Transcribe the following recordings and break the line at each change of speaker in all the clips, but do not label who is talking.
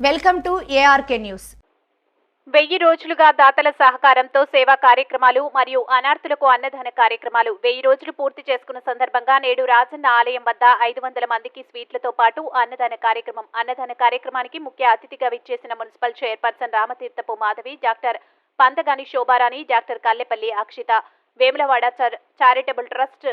Welcome to ARK news.
వెయ్యి రోజులుగా దాతల సహకారంతో సేవా కార్యక్రమాలు మరియు అనార్థులకు అన్నదాన కార్యక్రమాలు వెయ్యి రోజులు పూర్తి చేసుకున్న సందర్భంగా నేడు రాజన్న ఆలయం వద్ద ఐదు వందల మందికి స్వీట్లతో పాటు అన్నదాన కార్యక్రమం అన్నదాన కార్యక్రమానికి ముఖ్య అతిథిగా విచ్చేసిన municipal chairperson Ramatheerthapu Madhavi doctor Panthagani Shobharani doctor Kallepalli Akshitha Vemulawada char- charitable trust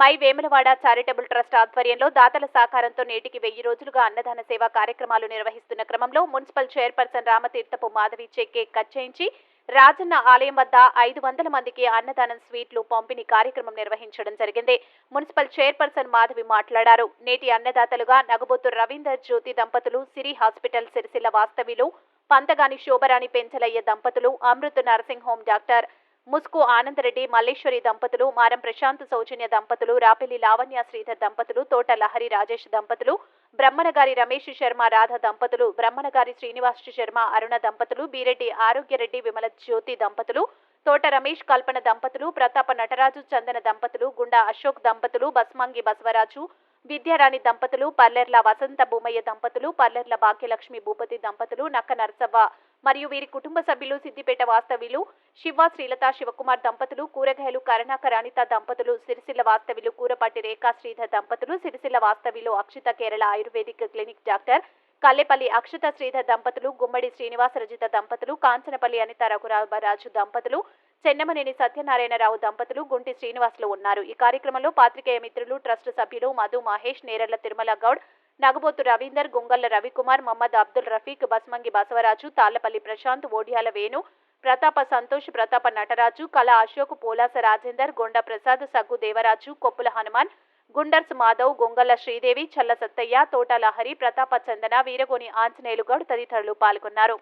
my Vemulawada charitable trust ఆధ్వర్యంలో దాతల సహకారంతో నేటికి వెయ్యి రోజులుగా అన్నదాన సేవా కార్యక్రమాలు నిర్వహిస్తున్న క్రమంలో మున్సిపల్ చైర్పర్సన్ రామతీర్థపు మాధవి చెక్కే కచ్చేయించి రాజన్న ఆలయం వద్ద ఐదు వందల మందికి అన్నదానం స్వీట్లు పంపిణీ కార్యక్రమం నిర్వహించడం జరిగింది. మున్సిపల్ చైర్పర్సన్ మాధవి మాట్లాడారు. నేటి అన్నదాతలుగా నగబోతు రవీందర్ జ్యోతి దంపతులు సిరి హాస్పిటల్ సిరిసిల్ల వాస్తవిలు పంతగాని శోభరాణి పెంచలయ్య దంపతులు Amrit nursing home doctor Musku Anandreddy Malleswari దంపతులు మారం ప్రశాంత్ సౌజన్య దంపతులు రాపెల్లి లావణ్య శ్రీధర్ దంపతులు తోట లహరి రాజేష్ దంపతులు బ్రహ్మనగారి రమేష్ శర్మ రాధ దంపతులు బ్రహ్మనగారి శ్రీనివాస్ శర్మ అరుణ దంపతులు బీరెడ్డి ఆరోగ్యరెడ్డి విమల జ్యోతి దంపతులు తోట రమేష్ కల్పన దంపతులు ప్రతాప నటరాజు చందన దంపతులు గుండా అశోక్ దంపతులు బస్మంగి బసవరాజు విద్యారాణి దంపతులు పల్లెర్ల వసంత భూమయ్య దంపతులు పల్లెర్ల భాగ్యలక్ష్మి భూపతి దంపతులు నక్క నరసవ్వ మరియు వీరి కుటుంబ సభ్యులు సిద్దిపేట వాస్తవ్యులు శివ శ్రీలత శివకుమార్ దంపతులు కూరగాయలు కరుణాకర్ అనిత దంపతులు సిరిసిల్ల వాస్తవ్యులు కూరపాటి రేఖా శ్రీధర్ దంపతులు సిరిసిల్ల వాస్తవ్యులు Akshitha Kerala ayurvedic clinic doctor Kallepalli Akshata Sridhar దంపతులు గుమ్మడి శ్రీనివాస రజిత దంపతులు కాంచనపల్లి అనిత రఘురామరాజు దంపతులు చెన్నమనేని సత్యనారాయణరావు దంపతులు గుంటి శ్రీనివాసులు ఉన్నారు. ఈ కార్యక్రమంలో పాత్రికేయ మిత్రులు ట్రస్ట్ సభ్యులు మధు మహేష్ నేరళ్ళ తిరుమల గౌడ్ నగబోతు రవీందర్ గుంగల్ల రవికుమార్ మహమ్మద్ అబ్దుల్ రఫీక్ బస్మంగి బసవరాజు తాళ్ళపల్లి ప్రశాంత్ ఓడియాల వేణు ప్రతాప సంతోష్ ప్రతాప నటరాజు కళ అశోక్ పోలాస రాజేందర్ గొండ ప్రసాద్ సగ్గు దేవరాజు కొప్పుల హనుమాన్ గుండర్స్ మాధవ్ గొంగల శ్రీదేవి చల్ల సత్తయ్య తోటలహరి ప్రతాప చందన వీరగోని ఆంజనేయులు గౌడ్ తదితరులు పాల్గొన్నారు